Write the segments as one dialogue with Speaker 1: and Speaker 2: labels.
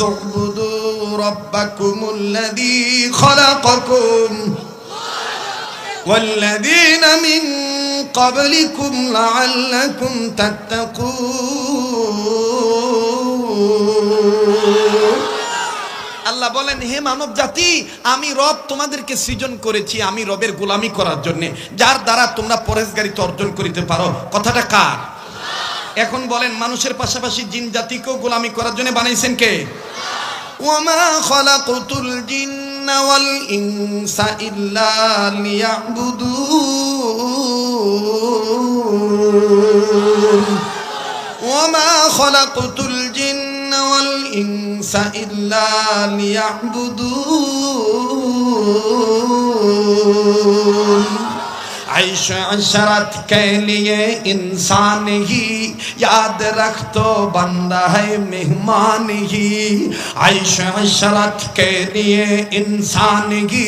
Speaker 1: اعبدوا ربكم الذي خلقكم والذين من قبلكم لعلكم تتقون আল্লাহ বলেন হে মানব জাতি আমি রব তোমাদেরকে সৃজন করেছি আমি রবের গোলামি করার জন্য যার দ্বারা তোমরা পরেশগারিতে অর্জন করিতে পারো কথাটা কার এখন বলেন, মানুষের পাশাপাশি জিন জাতিকেও গোলামি করার জন্য বানাইছেন কে? ওয়ামা ইনসা ইল্লা লিয়াবুদুন। ऐश अशरत के लिए इंसान ही। याद रख तो बंदा है मेहमान ही। ऐश अशरत के लिए इंसान ही।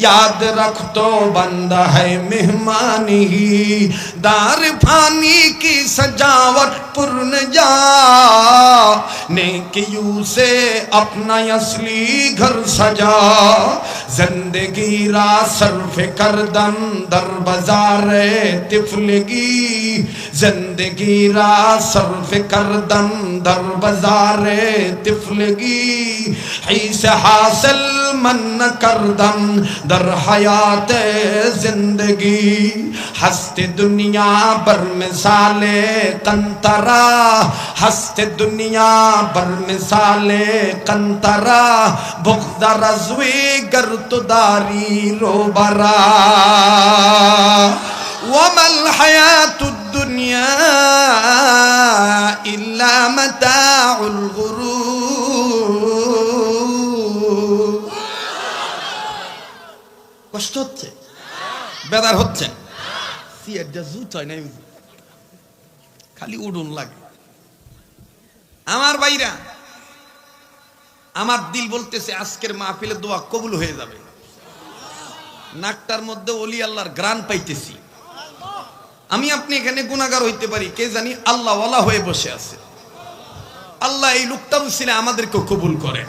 Speaker 1: याद रख तो बंदा है मेहमान ही। दार फानी की सजावट पुरन जा। नेकियू से अपना असली घर सजा। ज़िंदगी रा सर्फ कर दम दर बाज़ार तिफलगी ज़िंदगी रा सर्फ कर दम दर बाज़ार तिफलगी ही से हासिल मन कर दम, दर हयात ज़िंदगी। हंसते दुनिया पर मिसाले कंतरा हंसते दुनिया पर मिसाले कंतरा बुख्द रजवी गर्तदारी रोबरा वमल हयात दुनिया इल्ला मताउल गुरूर কষ্ট হচ্ছে বেদার হচ্ছে সিয়ারটা জুত হয় নাই খালি উডুন লাগে আমার বাইরা আমার দিল বলতেছে আজকের মাহফিলের দোয়া কবুল হয়ে যাবে নাকটার মধ্যে অলি আল্লাহর গ্রান পাইতেছি আমি আপনি এখানে গুণাগার হইতে পারি কে জানি আল্লাহ হয়ে বসে আছে আল্লাহ এই লোকটা ছিল আমাদেরকে কবুল করে